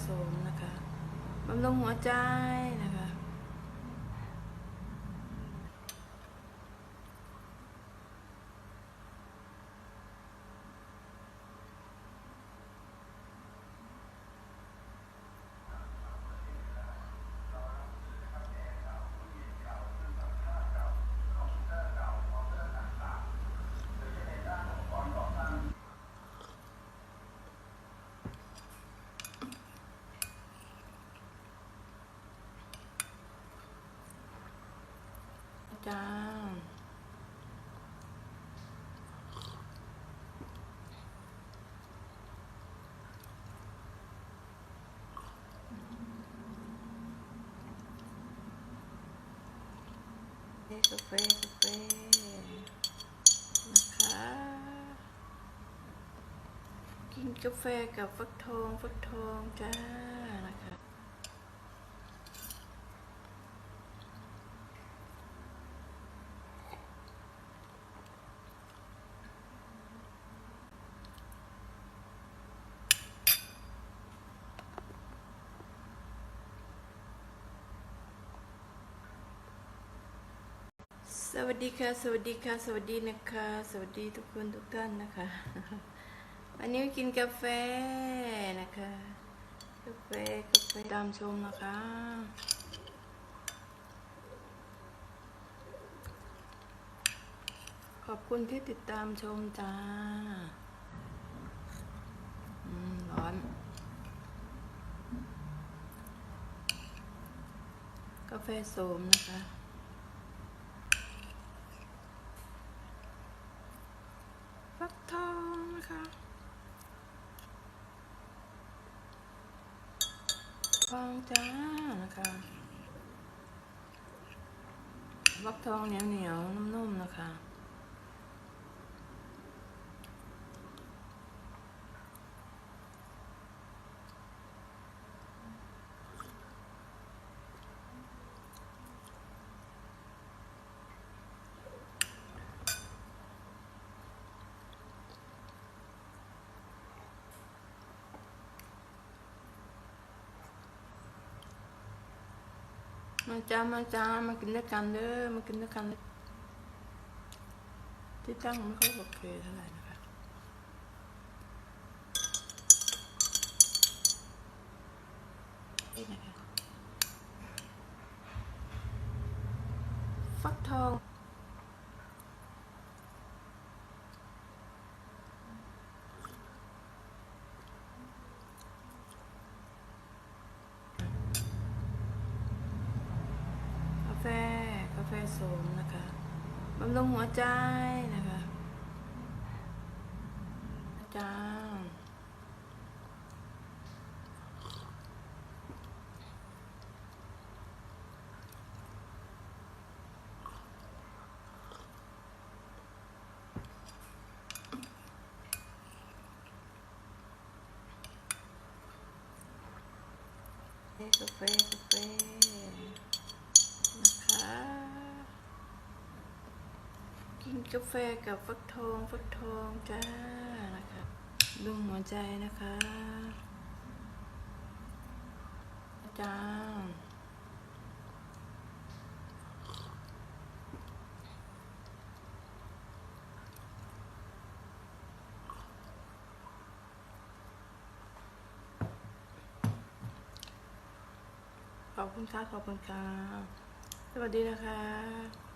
โสมนะคะบำรุงหัวใจนะคะ จ้ากาแฟกาแฟนะคะ กินกาแฟกับฟักทอง ฟักทองจ้านะคะ สวัสดีค่ะ สวัสดีค่ะ สวัสดีนะคะ สวัสดีทุกคนทุกท่านนะคะ วันนี้กินกาแฟนะคะ กาแฟกาแฟตามชมนะคะขอบคุณที่ติดตามชมจ้าอืมร้อน กาแฟโสมนะคะ ฟักทองนะคะ ฟองจ้านะคะฟักทองเหนียวเหนียวๆนุ่มๆนะคะ มาจ้ามาจ้ามากินด้วยกันเด้อมากินด้วยกันที่ตั้งไม่ค่อยโอเคเท่าไหร่นะคะฟักทองกาแฟกาแฟ โสมนะคะบำรุงหัวใจนะคะจ้ากาแฟกาแฟน กินกาแฟกับฟักทองฟักทองจ้านะคะดุงหัวใจนะคะจ้าขอบคุณค่ะขอบคุณค่ะสวัสดีนะคะ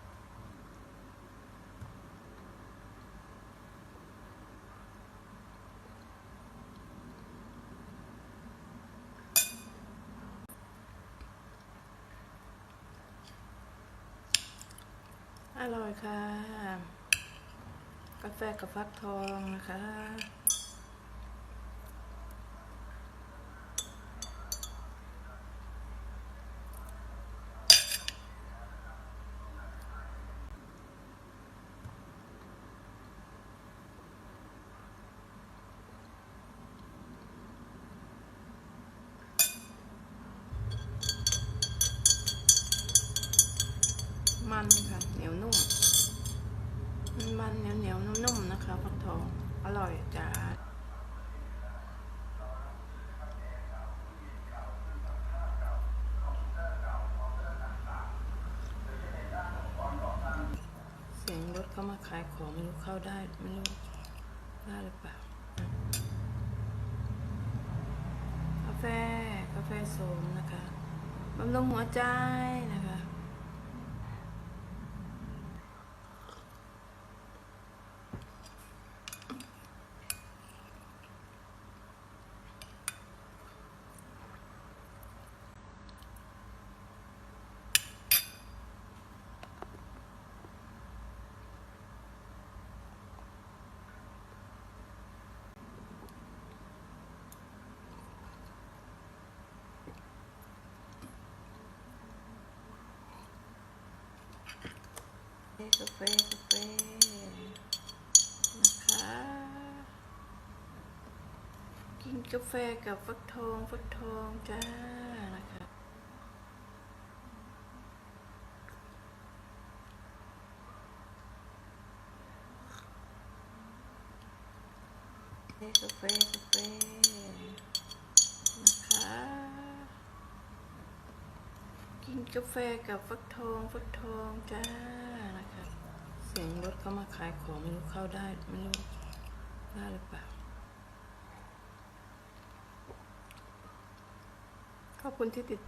ร่อยค่ะ กาแฟกับฟักทองนะคะาฟักทอง อร่อยจ้าเสียงรถเข้ามาขายของไม่รู้เข้าได้ไม่รู้ได้หรือเปล่า กาแฟกาแฟสมนะคะบำรุงหัวใจนะคะ กาแฟกาแฟนะคะ กินกาแฟกับฟักทองฟักทองจ้านะคะกาแฟกาแฟนะคะกินกาแฟกับฟักทองฟักทองจ้า สียงรถเข้ามาขายของไม่รู้เข้าได้ไม่รู้ได้หรือเปล่าขอบคุณที่ติด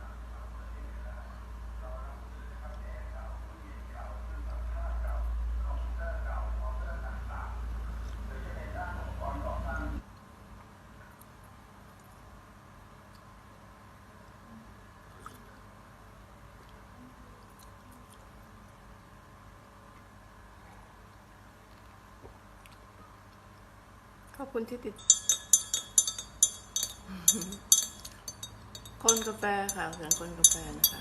ขอบคุณที่ติด คนกาแฟค่ะเสียงคนกาแฟนะคะ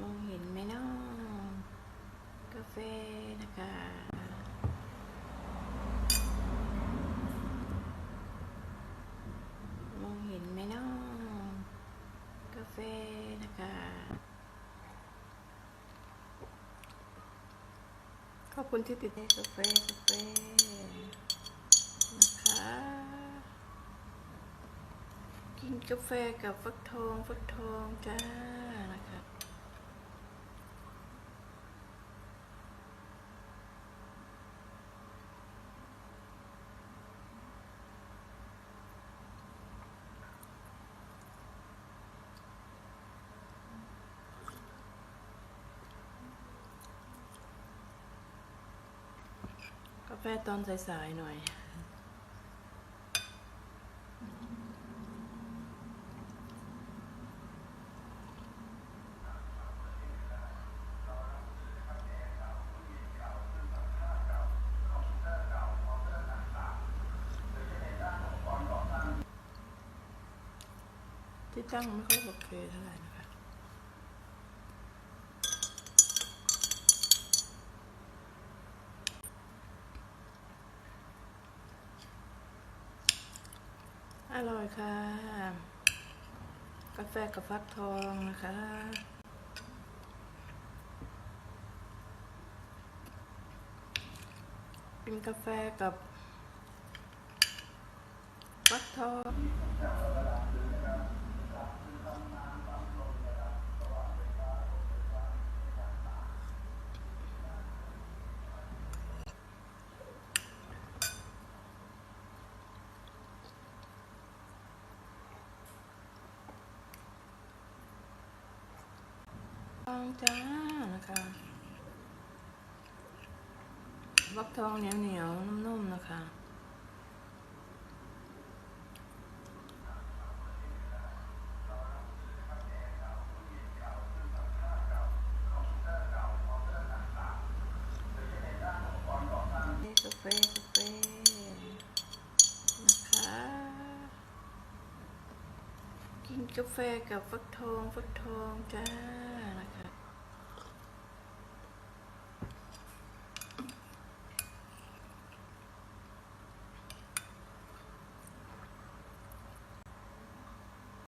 มองเห็นไหมเนาะกาแฟนะคะ มองเห็นไหมเนาะกาแฟนะคะ ขอบคุณที่ติดกาแฟกาแฟนะคะกินกาแฟกับฟักทองฟักทองจ้านะคะ กาแฟตอนสายๆหน่อย ที่ตั้งไม่ค่อยโอเคเท่าไหร่นะคะ ร่อยค่ะ กาแฟกับฟักทองนะคะเป็นกาแฟกับฟักทอง อง จ้า นะคะฟักทองเหนียวเหนียวๆนุ่มๆนะคะ กาแฟกาแฟนะคะ กินกาแฟกับฟักทอง ฟักทอง จ้า